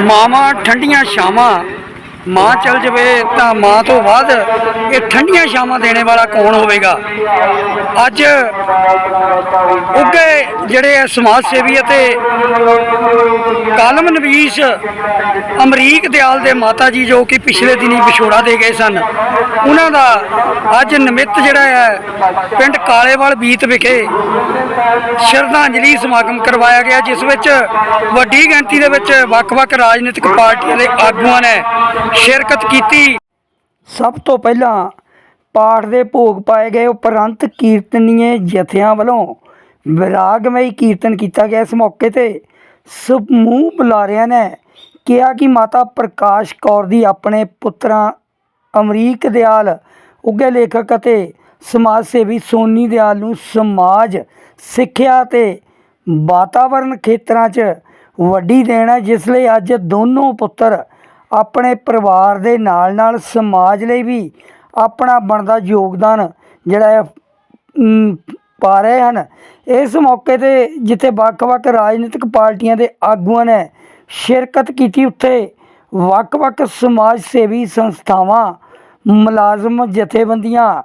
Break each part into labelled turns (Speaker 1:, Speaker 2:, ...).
Speaker 1: ਮਾਵਾਂ ਠੰਡੀਆਂ ਛਾਵਾਂ ਮਾਂ ਚਲ ਜਵੇ ਤਾਂ ਮਾਂ ਤੋਂ ਬਾਅਦ ਇਹ ਠੰਡੀਆਂ ਛਾਵਾਂ ਦੇਣੇ ਵਾਲਾ ਕੌਣ ਹੋਵੇਗਾ? ਅੱਜ ਉੱਗੇ ਜਿਹੜੇ ਆ ਸਮਾਜ ਸੇਵੀ ਅਤੇ ਕਾਲਮ ਨਵੀਸ ਅਮਰੀਕ ਦਿਆਲ ਦੇ ਮਾਤਾ ਜੀ ਜੋ ਕਿ ਪਿਛਲੇ ਦਿਨੀ ਵਿਛੋੜਾ ਦੇ ਗਏ ਸਨ, ਉਹਨਾਂ ਦਾ ਅੱਜ ਨਿਮਿਤ ਜਿਹੜਾ ਹੈ ਪਿੰਡ ਕਾਲੇਵਾਲ ਬੀਤ ਵਿਖੇ ਸ਼ਰਧਾਂਜਲੀ ਸਮਾਗਮ ਕਰਵਾਇਆ ਗਿਆ, ਜਿਸ ਵਿੱਚ ਵੱਡੀ ਗਿਣਤੀ ਦੇ ਵਿੱਚ ਵੱਖ-ਵੱਖ ਰਾਜਨੀਤਿਕ ਪਾਰਟੀਆਂ ਦੇ ਆਗੂਆਂ ਨੇ ਸ਼ਿਰਕਤ ਕੀਤੀ। ਸਭ ਤੋਂ ਪਹਿਲਾਂ ਪਾਠ ਦੇ ਭੋਗ ਪਾਏ ਗਏ ਉਪਰੰਤ ਕੀਰਤਨੀਏ ਜਥਿਆਂ ਵੱਲੋਂ ਵਿਰਾਗਮਈ ਕੀਰਤਨ ਕੀਤਾ ਗਿਆ। ਇਸ ਮੌਕੇ ਤੇ ਸਮੂਹ ਬੁਲਾਰਿਆਂ ਨੇ ਕਿਹਾ ਕਿ ਮਾਤਾ ਪ੍ਰਕਾਸ਼ ਕੌਰ ਦੀ ਆਪਣੇ ਪੁੱਤਰਾਂ ਅਮਰੀਕ ਦਿਆਲ ਉੱਗੇ ਲੇਖਕ ਅਤੇ ਸਮਾਜ ਸੇਵੀ ਸੋਨੀ ਦਿਆਲ ਨੂੰ ਸਮਾਜ, ਸਿੱਖਿਆ ਤੇ ਵਾਤਾਵਰਣ ਖੇਤਰਾਂ 'ਚ ਵੱਡੀ ਦੇਣ ਹੈ। ਜਿਸ ਲਈ ਅੱਜ ਦੋਨੋਂ ਪੁੱਤਰ ਆਪਣੇ ਪਰਿਵਾਰ ਦੇ ਨਾਲ ਨਾਲ ਸਮਾਜ ਲਈ ਵੀ ਆਪਣਾ ਬਣਦਾ ਯੋਗਦਾਨ ਜਿਹੜਾ ਹੈ ਪਾ ਰਹੇ ਹਨ। ਇਸ ਮੌਕੇ ਤੇ ਜਿੱਥੇ ਵੱਖ-ਵੱਖ ਰਾਜਨੀਤਿਕ ਪਾਰਟੀਆਂ ਦੇ ਆਗੂਆਂ ਨੇ ਸ਼ਿਰਕਤ ਕੀਤੀ, ਉੱਥੇ ਵੱਖ-ਵੱਖ ਸਮਾਜ ਸੇਵੀ ਸੰਸਥਾਵਾਂ, ਮੁਲਾਜ਼ਮ, ਜਥੇਬੰਦੀਆਂ,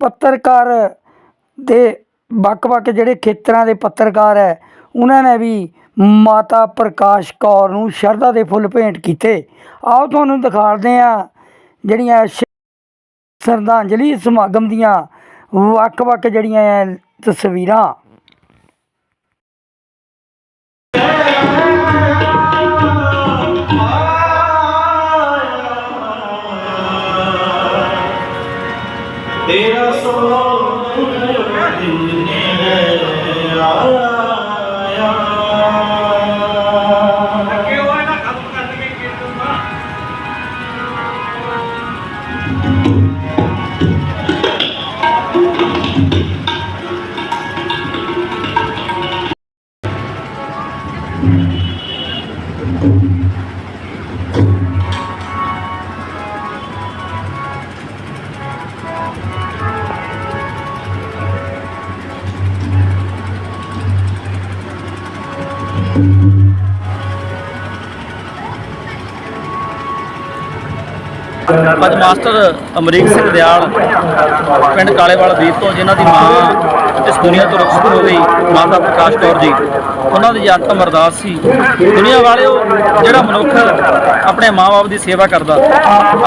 Speaker 1: ਪੱਤਰਕਾਰ ਦੇ ਵੱਖ-ਵੱਖ ਜਿਹੜੇ ਖੇਤਰਾਂ ਦੇ ਪੱਤਰਕਾਰ ਹੈ, ਉਹਨਾਂ ਨੇ ਵੀ ਮਾਤਾ ਪ੍ਰਕਾਸ਼ ਕੌਰ ਨੂੰ ਸ਼ਰਧਾ ਦੇ ਫੁੱਲ ਭੇਂਟ ਕੀਤੇ। ਆਓ ਤੁਹਾਨੂੰ ਦਿਖਾਉਂਦੇ ਆ ਜਿਹੜੀਆਂ ਸ਼ਰਧਾਂਜਲੀ ਸਮਾਗਮ ਦੀਆਂ ਵੱਖ-ਵੱਖ ਜਿਹੜੀਆਂ ਹੈ ਤਸਵੀਰਾਂ।
Speaker 2: ਅੱਜ ਮਾਸਟਰ ਅਮਰੀਕ ਸਿੰਘ ਦਿਆਲ ਪਿੰਡ ਕਾਲੇਵਾਲ ਵੀਰ ਤੋਂ ਜਿਨ੍ਹਾਂ ਦੀ ਮਾਂ ਇਸ ਦੁਨੀਆ ਤੋਂ ਰੁਖਸਤ ਹੋ ਗਈ ਮਾਤਾ ਪ੍ਰਕਾਸ਼ ਕੌਰ ਜੀ। ਉਹਨਾਂ ਦੀ ਅੰਤਮ ਅਰਦਾਸ ਸੀ। ਦੁਨੀਆ ਵਾਲਿਓ, ਜਿਹੜਾ ਮਨੁੱਖ ਆਪਣੇ ਮਾਂ-ਬਾਪ ਦੀ ਸੇਵਾ ਕਰਦਾ,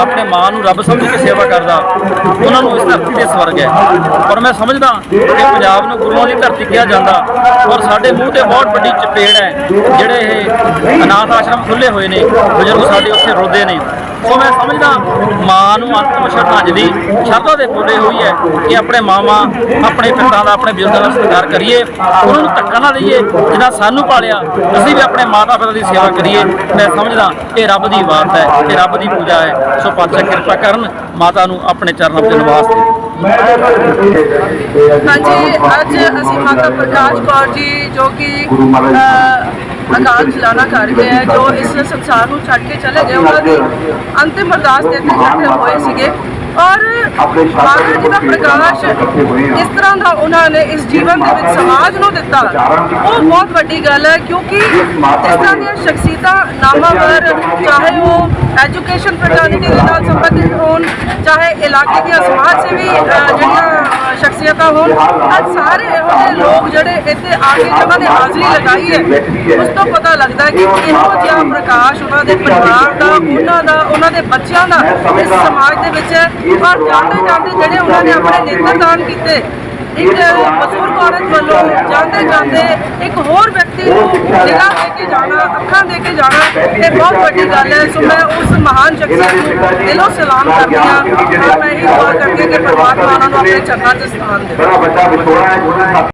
Speaker 2: ਆਪਣੇ ਮਾਂ ਨੂੰ ਰੱਬ ਸਮਝ ਕੇ ਸੇਵਾ ਕਰਦਾ, ਉਹਨਾਂ ਨੂੰ ਇਸ ਧਰਤੀ ਦੇ ਸਵਰਗ ਹੈ। ਪਰ ਮੈਂ ਸਮਝਦਾ ਕਿ ਪੰਜਾਬ ਨੂੰ ਗੁਰੂਆਂ ਦੀ ਧਰਤੀ ਕਿਹਾ ਜਾਂਦਾ, ਔਰ ਸਾਡੇ ਮੂੰਹ ਤੇ ਬਹੁਤ ਵੱਡੀ ਚਪੇੜ ਹੈ, ਜਿਹੜੇ ਇਹ ਅਨਾਥ ਆਸ਼ਰਮ ਖੁੱਲੇ ਹੋਏ ਨੇ, ਬਜ਼ੁਰਗ ਸਾਡੇ ਉੱਥੇ ਰੋਦੇ ਨੇ। ਸੋ ਮੈਂ ਸਮਝਦਾ, ਮਾਂ ਨੂੰ ਅੰਤਮ ਸ਼ਰਧਾਂਜਲੀ ਸ਼ਰਧਾ ਦੇ ਫੁੱਲੇ ਹੋਈ ਹੈ ਕਿ ਆਪਣੇ ਮਾਵਾਂ, ਆਪਣੇ ਪਿਤਾ ਦਾ ਆਪਣੇ ਬਜ਼ੁਰਗਾਂ ਦਾ ਸਤਿਕਾਰ ਕਰੀਏ, ਉਹਨਾਂ ਨੂੰ ਧੱਕਾ ਨਾ ਦਈਏ ਜਿਨ੍ਹਾਂ ਸਾਨੂੰ ਪਾਲਿਆ, ਅਸੀਂ ਵੀ ਆਪਣੇ ਮਾਤਾ ਪਿਤਾ ਦੀ ਸੇਵਾ ਕਰੀਏ। ਮੈਂ ਸਮਝਦਾ ਇਹ ਰੱਬ ਦੀ ਬਾਤ ਹੈ, ਇਹ ਰੱਬ ਦੀ ਪੂਜਾ ਹੈ। ਸੋ ਪਾਤਸ਼ਾਹ ਕਿਰਪਾ ਕਰਨ, ਮਾਤਾ ਨੂੰ ਆਪਣੇ ਚਰਨਾਂ ਵਿੱਚ ਨਿਵਾਸ ਦੇ।
Speaker 3: ਹਾਂਜੀ, ਅੱਜ ਅਸੀਂ ਮਾਤਾ ਪ੍ਰਕਾਸ਼ ਕੌਰ ਜੀ, ਜੋ ਕਿ ਅਕਾਲ ਚਲਾਣਾ ਕਰ ਗਏ ਹੈ, ਜੋ ਇਸ ਸੰਸਾਰ ਨੂੰ ਛੱਡ ਕੇ ਚਲੇ ਗਏ, ਉਹਨਾਂ ਦੀ ਅੰਤਿਮ ਅਰਦਾਸ ਦੇ ਤੇ ਇਕੱਠੇ ਹੋਏ ਸੀਗੇ। ਔਰ ਮਾਤਾ ਜੀ ਦਾ ਪ੍ਰਕਾਸ਼ ਇਸ ਤਰ੍ਹਾਂ ਦਾ ਉਹਨਾਂ ਨੇ ਇਸ ਜੀਵਨ ਦੇ ਵਿੱਚ ਸਮਾਜ ਨੂੰ ਦਿੱਤਾ। ਉਹ ਬਹੁਤ ਵੱਡੀ ਗੱਲ ਹੈ ਕਿਉਂਕਿ ਇਸ ਤਰ੍ਹਾਂ ਦੀਆਂ ਸ਼ਖਸੀਅਤਾਂ ਨਾਮਾਵਰ ਚਾਹੇ ਉਹ ਐਜੂਕੇਸ਼ਨ ਫਰਟਰਨਿਟੀ ਦੇ ਨਾਲ ਸੰਬੰਧਿਤ ਹੋਣ ਚਾਹੇ ਇਲਾਕੇ ਦੀਆਂ ਸਮਾਜ ਸੇਵੀ ਜਿਹੜੀਆਂ ਸ਼ਖਸੀਅਤਾਂ ਹੋਣ ਅੱਜ ਸਾਰੇ ਇਹੋ ਜਿਹੇ ਲੋਕ ਜਿਹੜੇ ਇੱਥੇ ਆ ਕੇ ਜਿਨ੍ਹਾਂ ਨੇ ਹਾਜ਼ਰੀ ਲਗਾਈ ਹੈ ਉਸ ਤੋਂ ਪਤਾ ਲੱਗਦਾ ਕਿ ਇਹੋ ਜਿਹਾ ਪ੍ਰਕਾਸ਼ ਉਹਨਾਂ ਦੇ ਪਰਿਵਾਰ ਦਾ ਉਹਨਾਂ ਦਾ ਉਹਨਾਂ ਦੇ ਬੱਚਿਆਂ ਦਾ ਇਸ ਸਮਾਜ ਦੇ ਵਿੱਚ ਹੈ। ਔਰ ਜਾਂਦੇ ਜਾਂਦੇ ਜਿਹੜੇ ਉਹਨਾਂ ਨੇ ਆਪਣੇ ਨੇਤਰ ਦਾਨ ਕੀਤੇ ਇੱਕ ਬਜ਼ੁਰਗ ਔਰਤ ਵੱਲੋਂ ਜਾਂਦੇ ਜਾਂਦੇ ਇੱਕ ਹੋਰ ਵਿਅਕਤੀ ਨੂੰ ਨਿਗਾਹ ਦੇ ਕੇ ਜਾਣਾ, ਅੱਖਾਂ ਦੇ ਕੇ ਜਾਣਾ ਇਹ ਬਹੁਤ ਵੱਡੀ ਗੱਲ ਹੈ। ਸੋ ਮੈਂ ਉਸ ਮਹਾਨ ਸ਼ਖਸੀਅਤ ਨੂੰ ਦਿਲੋਂ ਸਲਾਮ ਕਰਦੀ ਹਾਂ। ਮੈਂ ਇਹ ਦੁਆ ਕਰਦੀ ਹਾਂ ਕਿ ਪਰਮਾਤਮਾ ਉਹਨਾਂ ਨੂੰ ਆਪਣੇ ਚਰਨਾਂ 'ਚ ਸਥਾਨ
Speaker 4: ਦੇ